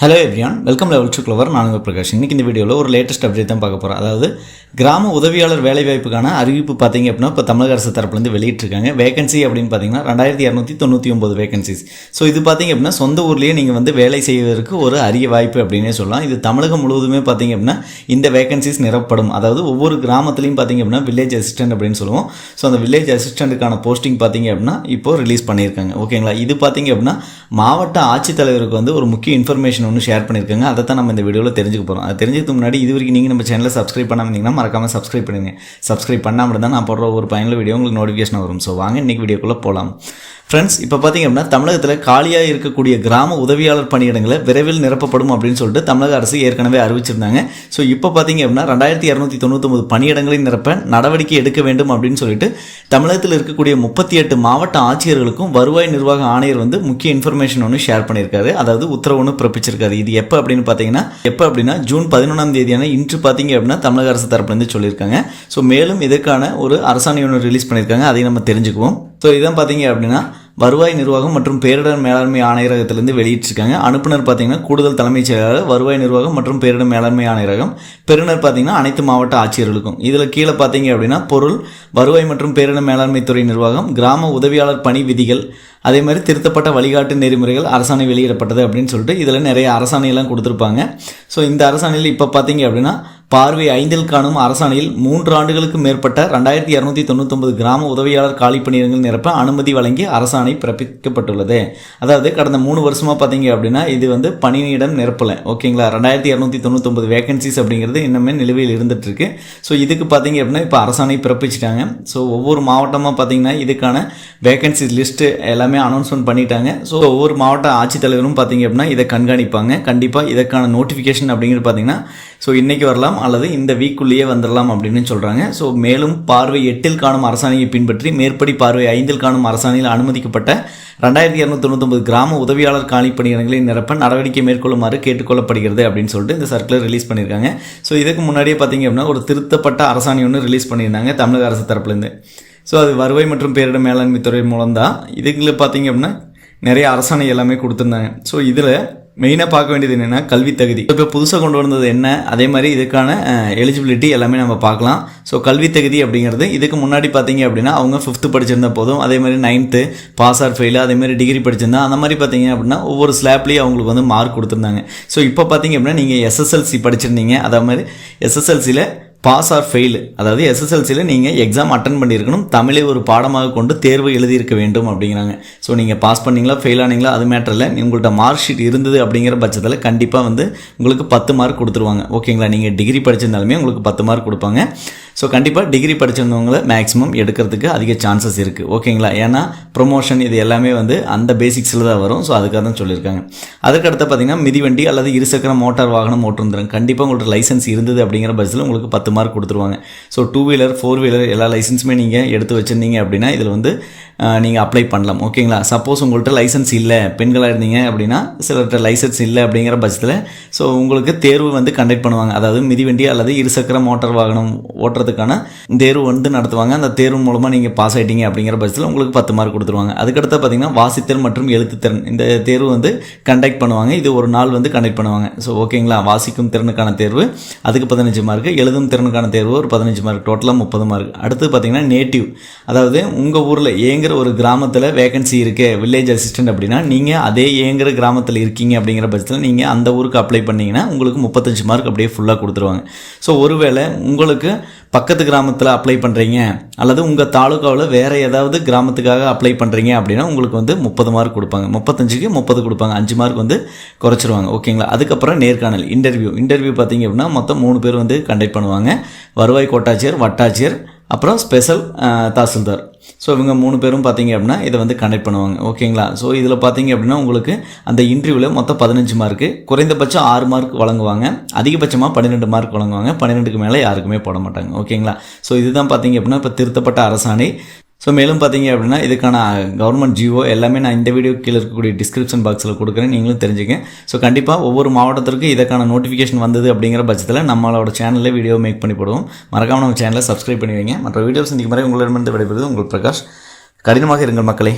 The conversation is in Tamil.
Hello everyone welcome level to clever நான் பிரகாஷ். இன்றைக்கி இந்த வீடியோவில் ஒரு லேட்டஸ்ட் அப்டேட் தான் பார்க்க போகிறோம் அதாவது கிராம உதவியாளர் வேலைவாய்ப்புக்கான அறிவிப்பு பார்த்தீங்க அப்படின்னா இப்போ தமிழக அரசு தரப்புலேருந்து வெளியிட்டிருக்காங்க. வேகன்சி அப்படின்னு பார்த்தீங்கன்னா ரெண்டாயிரத்தி இரநூத்தி தொண்ணூற்றி ஒம்பது வேகன்சிஸ் ஸோ இது பார்த்தீங்க அப்படின்னா சொந்த ஊர்லேயே நீங்கள் வந்து வேலை செய்வதற்கு ஒரு அரிய வாய்ப்பு அப்படின்னே சொல்லலாம். இது தமிழகம் முழுவதுமே பார்த்தீங்க அப்படின்னா இந்த வேகன்சிஸ் நிரப்படும் அதாவது ஒவ்வொரு கிராமத்துலையும் பார்த்தீங்க அப்படின்னா வில்லேஜ் அசிஸ்டன்ட் அப்படின்னு சொல்லுவோம். ஸோ அந்த வில்லேஜ் அசிஸ்டண்ட்டுக்கான போஸ்டிங் பார்த்தீங்க அப்படின்னா இப்போ ரிலீஸ் பண்ணியிருக்காங்க. ஓகேங்களா இது பார்த்தீங்க அப்படின்னா மாவட்ட ஆட்சித்தலைவருக்கு வந்து ஒரு முக்கிய இன்ஃபர்மேஷன் ஒன்று ஷேர் பண்ணியிருக்காங்க அதை தான் நம்ம இந்த வீடியோவில் தெரிஞ்சுக்க போகிறோம் அது தெரிஞ்சதுக்கு முன்னாடி இது வரைக்கும் நீங்கள் நம்ம சேனலை சப்ஸ்கிரைப் பண்ணாமல் இருந்தீங்கன்னா மறக்காமல் சப்ஸ்கிரைப் பண்ணுங்க சப்ஸ்கிரைப் பண்ணாமல் தான் நான் போடுற ஒரு பயனுள்ள வீடியோ உங்களுக்கு நோட்டிஃபிகேஷன் வரும். ஸோ வாங்க இன்றைக்கி வீடியோக்குள்ளே போகலாம் ஃப்ரெண்ட்ஸ் இப்போ பார்த்தீங்க அப்படின்னா தமிழகத்தில் காலியாக இருக்கக்கூடிய கிராம உதவியாளர் பணியிடங்களை விரைவில் நிரப்பப்படும் அப்படின்னு சொல்லிட்டு தமிழக அரசு ஏற்கனவே அறிவிச்சிருந்தாங்க. ஸோ இப்போ பார்த்தீங்க அப்படின்னா ரெண்டாயிரத்தி இரநூத்தி தொண்ணூத்தொம்பது பணியிடங்களை நிரப்ப நடவடிக்கை எடுக்க வேண்டும் அப்படின்னு சொல்லிட்டு தமிழகத்தில் இருக்கக்கூடிய முப்பத்தி எட்டு மாவட்ட ஆட்சியர்களுக்கும் வருவாய் நிர்வாக ஆணையர் வந்து முக்கிய இன்ஃபர்மேஷன் ஒன்று ஷேர் பண்ணியிருக்காரு. அதாவது உத்தரவு ஒன்று பிறப்பிச்சிருக்காரு. இது எப்போ அப்படின்னு பார்த்தீங்கன்னா எப்போ அப்படின்னா ஜூன் பதினொன்றாம் தேதியான இன்று பார்த்தீங்க அப்படின்னா தமிழக அரசு தரப்புலேருந்து சொல்லியிருக்காங்க. ஸோ மேலும் இதற்கான ஒரு அரசாணை ஒன்று ரிலீஸ் பண்ணியிருக்காங்க. அதை நம்ம தெரிஞ்சுக்குவோம். ஸோ இதான் பார்த்தீங்க அப்படின்னா வருவாய் நிர்வாகம் மற்றும் பேரிடர் மேலாண்மை ஆணையரகத்திலிருந்து வெளியிட்டிருக்காங்க. அனுப்புனர் பார்த்தீங்கன்னா கூடுதல் தலைமைச் செயலாளர் வருவாய் நிர்வாகம் மற்றும் பேரிடர் மேலாண்மை ஆணையரகம். பெறுநர் பார்த்தீங்கன்னா அனைத்து மாவட்ட ஆட்சியர்களுக்கும். இதில் கீழே பார்த்தீங்க அப்படின்னா பொருள் வருவாய் மற்றும் பேரிடர் மேலாண்மை துறை நிர்வாகம் கிராம உதவியாளர் பணி விதிகள் அதே மாதிரி திருத்தப்பட்ட வழிகாட்டு நெறிமுறைகள் அரசாணை வெளியிடப்பட்டது அப்படின்னு சொல்லிட்டு இதில் நிறைய அரசாணையெல்லாம் கொடுத்துருப்பாங்க. ஸோ இந்த அரசாணையில் இப்போ பார்த்தீங்க அப்படின்னா பார்வை ஐந்தில் காணும் அரசாணையில் மூன்று ஆண்டுகளுக்கு மேற்பட்ட ரெண்டாயிரத்தி இரநூத்தி தொண்ணூத்தொம்பது கிராம உதவியாளர் காலி பணியிடங்கள் நிரப்ப அனுமதி வழங்கி அரசாணை பிறப்பிக்கப்பட்டுள்ளது. அதாவது கடந்த மூணு வருஷமாக பார்த்தீங்க அப்படின்னா இது வந்து பணியிடம் நிரப்பலை. ஓகேங்களா? ரெண்டாயிரத்தி இரநூத்தி தொண்ணூத்தொம்பது வேகன்சிஸ் அப்படிங்கிறது இன்னுமே நிலுவையில் இருந்துட்டு இருக்கு ஸோ இதுக்கு பார்த்தீங்க அப்படின்னா இப்போ அரசாணை பிறப்பிச்சிட்டாங்க. ஸோ ஒவ்வொரு மாவட்டமாக பார்த்தீங்கன்னா இதுக்கான வேகன்சிஸ் லிஸ்ட்டு எல்லாமே அனௌன்ஸ்மெண்ட் பண்ணிட்டாங்க. ஸோ ஒவ்வொரு மாவட்ட ஆட்சித்தலைவரும் பார்த்தீங்க அப்படின்னா இதை கண்காணிப்பாங்க. கண்டிப்பாக இதற்கான நோட்டிஃபிகேஷன் அப்படிங்கிறது பார்த்தீங்கன்னா ஸோ இன்றைக்கி வரலாம். அல்லது இந்த வீக்குள்ளேயே வந்துடலாம் அப்படின்னு சொல்கிறாங்க ஸோ மேலும் பார்வை எட்டில் காணும் அரசாணையை பின்பற்றி மேற்படி பார்வை ஐந்தில் காணும் அரசாணையில் அனுமதிக்கப்பட்ட ரெண்டாயிரத்தி இரநூத்தொண்ணூத்தொம்பது கிராம உதவியாளர் காலி பணியிடங்களை நிரப்ப நடவடிக்கை மேற்கொள்ளுமாறு கேட்டுக்கொள்ளப்படுகிறது அப்படின்னு சொல்லிட்டு இந்த சர்க்குலர் ரிலீஸ் பண்ணியிருக்காங்க. ஸோ இதுக்கு முன்னாடியே பார்த்தீங்க அப்படின்னா ஒரு திருத்தப்பட்ட அரசாணை ஒன்று ரிலீஸ் பண்ணியிருந்தாங்க தமிழக அரசு தரப்புலேருந்து. ஸோ அது வருவாய் மற்றும் பேரிடர் மேலாண்மை துறை மூலம் தான் இதுக்குள்ள பார்த்தீங்க அப்படின்னா நிறைய அரசாணை எல்லாமே கொடுத்துருந்தாங்க. ஸோ இதில் மெயினாக பார்க்க வேண்டியது என்னென்னா கல்வி தகுதி. இப்போ புதுசாக கொண்டு வந்தது என்ன? அதே மாதிரி இதுக்கான எலிஜிபிலிட்டி எல்லாமே நம்ம பார்க்கலாம். ஸோ கல்வி தகுதி அப்படிங்கிறது இதுக்கு முன்னாடி பார்த்தீங்க அப்படின்னா அவங்க ஃபிஃப்த்து படிச்சிருந்தா போதும். அதே மாதிரி நைன்த்து பாஸ் ஆர் ஃபெயில் அதே மாதிரி டிகிரி படிச்சிருந்தா அந்த மாதிரி பார்த்தீங்க அப்படின்னா ஒவ்வொரு ஸ்லாப்லேயும் அவங்களுக்கு வந்து மார்க் கொடுத்துருந்தாங்க. ஸோ இப்போ பார்த்தீங்க அப்படின்னா நீங்கள் எஸ்எஸ்எல்சி படிச்சிருந்தீங்க. அதே மாதிரி எஸ்எஸ்எல்சியில் பாஸ் ஆர் ஃபெயில் அதாவது எஸ்எஸ்எல்சியில் நீங்கள் எக்ஸாம் அட்டன் பண்ணியிருக்கணும். தமிழை ஒரு பாடமாக கொண்டு தேர்வு எழுதியிருக்க வேண்டும் அப்படிங்கிறாங்க. ஸோ நீங்கள் பாஸ் பண்ணீங்களா ஃபெயில் ஆனீங்களா அது மேட்டர் இல்லை. உங்கள்கிட்ட மார்க் ஷீட் இருந்தது அப்படிங்கிற பட்சத்தில் கண்டிப்பாக வந்து உங்களுக்கு பத்து மார்க் கொடுத்துருவாங்க. ஓகேங்களா நீங்கள் டிகிரி படிச்சிருந்தாலுமே உங்களுக்கு பத்து மார்க் கொடுப்பாங்க. ஸோ கண்டிப்பாக டிகிரி படிச்சிருந்தவங்களை மேக்ஸிமம் எடுக்கிறதுக்கு அதிக சான்சஸ் இருக்குது ஓகேங்களா ஏன்னா ப்ரொமோஷன் இது எல்லாமே வந்து அந்த பேசிக்ஸில் தான் வரும். ஸோ அதுக்காக தான் சொல்லியிருக்காங்க. அதுக்கடுத்து பார்த்தீங்கன்னா மிதிவண்டி அல்லது இருசக்கர மோட்டார் வாகனம் ஓட்டுருந்துருங்க கண்டிப்பாக உங்களுக்கு லைசன்ஸ் இருந்தது அப்படிங்கிற பட்சத்தில் உங்களுக்கு பத்து மார்க் கொடுத்துருவாங்க. So two wheeler four wheeler எல்லா லைசன்ஸுமே நீங்கள் எடுத்து வச்சுருந்தீங்க அப்படின்னா இதில் வந்து நீங்கள் அப்ளை பண்ணலாம். ஓகேங்களா சப்போஸ் உங்கள்கிட்ட லைசன்ஸ் இல்லை பெண்களாக இருந்தீங்க அப்படின்னா சிலர்கிட்ட லைசன்ஸ் இல்லை அப்படிங்கிற பட்சத்தில் ஸோ உங்களுக்கு தேர்வு வந்து கண்டக்ட் பண்ணுவாங்க. அதாவது மிதிவண்டி அல்லது இருசக்கர மோட்டார் வாகனம் ஓட்டுறதுக்கான தேர்வு வந்து நடத்துவாங்க. அந்த தேர்வு மூலமாக நீங்கள் பாஸ் ஆகிட்டீங்க அப்படிங்கிற பட்சத்தில் உங்களுக்கு பத்து மார்க் கொடுத்துருவாங்க. அதுக்கடுத்து பார்த்தீங்கன்னா வாசித்தல் மற்றும் எழுத்துத்திறன். இந்த தேர்வு வந்து கண்டக்ட் பண்ணுவாங்க. இது ஒரு நாள் வந்து கண்டக்ட் பண்ணுவாங்க. ஸோ ஓகேங்களா வாசிக்கும் திறனுக்கான தேர்வு அதுக்கு பதினஞ்சு மார்க் எழுதும் திறனுக்கான தேர்வு ஒரு பதினஞ்சு மார்க் டோட்டலாக முப்பது மார்க் அடுத்து பார்த்தீங்கன்னா நேட்டிவ் அதாவது உங்கள் ஊரில் ஏங்க ஏங்கிற ஒரு கிராமத்தில் வேகன்சி இருக்குது வில்லேஜ் அசிஸ்டன்ட் அப்படின்னா நீங்கள் அதே ஏங்கிற கிராமத்தில் இருக்கீங்க அப்படிங்கிற பட்சத்தில் நீங்கள் அந்த ஊருக்கு அப்ளை பண்ணிங்கன்னா உங்களுக்கு முப்பத்தஞ்சு மார்க் அப்படியே ஃபுல்லாக கொடுத்துருவாங்க. ஸோ ஒருவேளை உங்களுக்கு பக்கத்து கிராமத்தில் அப்ளை பண்ணுறீங்க அல்லது உங்கள் தாலுக்காவில் வேறு ஏதாவது கிராமத்துக்காக அப்ளை பண்ணுறீங்க அப்படின்னா உங்களுக்கு வந்து முப்பது மார்க் கொடுப்பாங்க. முப்பத்தஞ்சுக்கு முப்பது கொடுப்பாங்க. அஞ்சு மார்க் வந்து குறைச்சிருவாங்க. ஓகேங்களா அதுக்கப்புறம் நேர்காணல் இன்டர்வியூ இன்டர்வியூ பார்த்தீங்க அப்படின்னா மொத்தம் மூணு பேர் வந்து கண்டக்ட் பண்ணுவாங்க. வருவாய் கோட்டாட்சியர் வட்டாட்சியர் அப்புறம் ஸ்பெஷல் தாசில்தார். ஸோ இவங்க மூணு பேரும் பார்த்தீங்க அப்படின்னா இதை வந்து கண்டக்ட் பண்ணுவாங்க. ஓகேங்களா ஸோ இதில் பார்த்தீங்க அப்படின்னா உங்களுக்கு அந்த இன்டர்வியூவில் மொத்தம் பதினஞ்சு மார்க்கு குறைந்தபட்சம் ஆறு மார்க் வழங்குவாங்க. அதிகபட்சமாக பன்னிரெண்டு மார்க் வழங்குவாங்க. பன்னிரெண்டுக்கு மேலே யாருக்குமே போட மாட்டாங்க. ஓகேங்களா ஸோ இதுதான் பார்த்தீங்க அப்படின்னா இப்போ திருத்தப்பட்ட அரசாணை. ஸோ மேலும் பார்த்தீங்க அப்படின்னா இதுக்கான கவர்மெண்ட் ஜியோ எல்லாமே நான் இந்த வீடியோ கீழே இருக்கக்கூடிய டிஸ்கிரிப்ஷன் பாக்ஸில் கொடுக்குறேன். நீங்களும் தெரிஞ்சுங்க ஸோ கண்டிப்பாக ஒவ்வொரு மாவட்டத்திற்கும் இதுக்கான நோட்டிஃபிகேஷன் வந்தது அப்படிங்கிற பட்சத்தில் நம்மளோட சேனலில் வீடியோ மேக் பண்ணி போடுவோம். மறக்காமல் நம்ம சேனலை சப்ஸ்கிரைப் பண்ணி வைங்க. மற்ற வீடியோஸ் சந்திக்கும் மாதிரி உங்களிடமிருந்து விடைபெறுவது உங்கள் பிரகாஷ். கடினமாக இருங்கள் மக்களே.